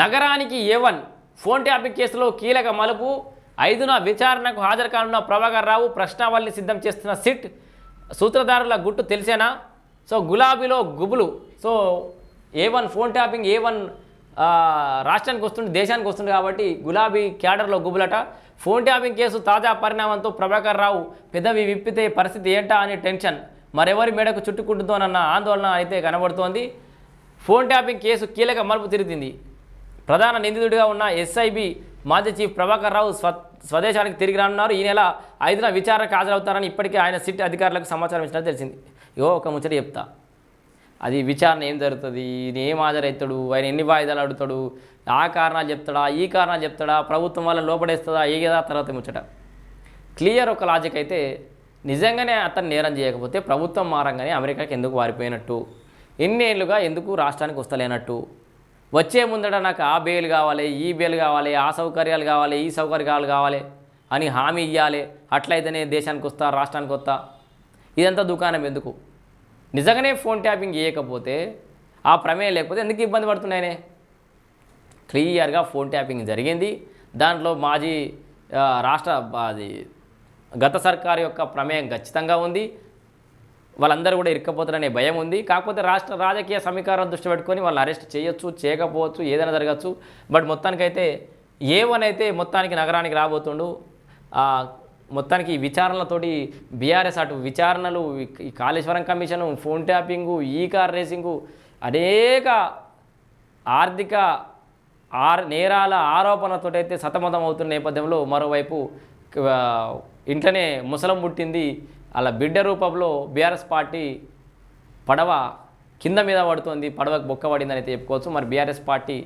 నగరానికి ఏ one phone tapping కేసులో కీలక మలుపు ఐదున విచారణకు హాజరు కానున్న ప్రభాకర్ రావు ప్రశ్నావళిని సిద్ధం చేస్తున్న సిట్ సూత్రధారుల గుట్టు తెలిసేనా? సో గులాబీలో గుబులు. So A one phone tapping A one రాష్ట్రానికి వస్తుంది దేశానికి వస్తుంది కాబట్టి గులాబీ క్యాడర్లో గుబులట. ఫోన్ ట్యాపింగ్ కేసు తాజా పరిణామంతో ప్రభాకర్ రావు పెదవి విప్పితే పరిస్థితి ఏంటా అనే టెన్షన్ మరెవరి మేడకు చుట్టుకుంటుందోనన్న ఆందోళన అయితే కనబడుతోంది. ఫోన్ ట్యాపింగ్ కేసు కీలక మలుపు తిరిగింది. ప్రధాన నిందితుడిగా ఉన్న ఎస్ఐబి మాజీ చీఫ్ ప్రభాకర్ రావు స్వ స్వదేశానికి తిరిగి రానున్నారు. ఈ నెల ఐదున విచారణకు హాజరవుతారని ఇప్పటికే ఆయన సిట్ అధికారులకు సమాచారం ఇచ్చినట్టు తెలిసింది. ఇగో ఒక ముచ్చట చెప్తా. అది విచారణ ఏం జరుగుతుంది? ఈయన ఏం హాజరవుతాడు? ఆయన ఎన్ని వాయిదాలు అడుగుతాడు ఆ కారణాలు చెప్తాడా? ఈ కారణాలు చెప్తాడా? ప్రభుత్వం వల్ల లోపడేస్తుందా? ఏ కదా తర్వాత ముచ్చట. క్లియర్ ఒక లాజిక్ అయితే నిజంగానే అతను నేరం చేయకపోతే ప్రభుత్వం మారంగానే అమెరికాకి ఎందుకు వారిపోయినట్టు? ఎన్ని ఏళ్ళుగా ఎందుకు రాష్ట్రానికి వస్తలేనట్టు? వచ్చే ముందట నాకు ఆ బెయిల్ కావాలి ఈ బెయిల్ కావాలి ఆ సౌకర్యాలు కావాలి ఈ సౌకర్యాలు కావాలి అని హామీ ఇవ్వాలి అట్లయితేనే దేశానికి వస్తా రాష్ట్రానికి వస్తా. ఇదంతా దుకాణం ఎందుకు? నిజంగానే ఫోన్ ట్యాపింగ్ చేయకపోతే ఆ ప్రమేయం లేకపోతే ఎందుకు ఇబ్బంది పడుతున్నాయనే క్లియర్గా ఫోన్ ట్యాపింగ్ జరిగింది. దాంట్లో మాజీ రాష్ట్ర అది గత సర్కారు యొక్క ప్రమేయం ఖచ్చితంగా ఉంది. వాళ్ళందరూ కూడా ఇరుక్కపోతారనే భయం ఉంది. కాకపోతే రాష్ట్ర రాజకీయ సమీకారం దృష్టి పెట్టుకొని వాళ్ళు అరెస్ట్ చేయొచ్చు చేయకపోవచ్చు ఏదైనా జరగచ్చు. బట్ మొత్తానికైతే ఏవనైతే మొత్తానికి నగరానికి రాబోతుండు. మొత్తానికి ఈ విచారణలతోటి బీఆర్ఎస్ అటు విచారణలు ఈ- కాళేశ్వరం కమిషను ఫోన్ ట్యాపింగు ఈ కార్ రేసింగు అనేక ఆర్థిక ఆర్ నేరాల ఆరోపణలతో అయితే సతమతం అవుతున్న నేపథ్యంలో మరోవైపు ఇంట్లోనే ముసలం పుట్టింది అలా బిడ్డ రూపంలో బీఆర్ఎస్ పార్టీ పడవ కింద మీద పడుతుంది పడవకు బొక్క పడిందని అయితే చెప్పుకోవచ్చు. మరి బీఆర్ఎస్ పార్టీ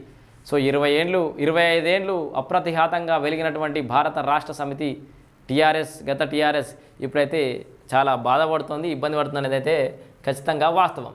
సో ఇరవై ఏండ్లు ఇరవై ఐదేండ్లు అప్రతిఘాతంగా వెలిగినటువంటి భారత రాష్ట్ర సమితి టీఆర్ఎస్ గత టీఆర్ఎస్ ఇప్పుడైతే చాలా బాధపడుతుంది ఇబ్బంది పడుతుంది అనేది అయితే ఖచ్చితంగా వాస్తవం.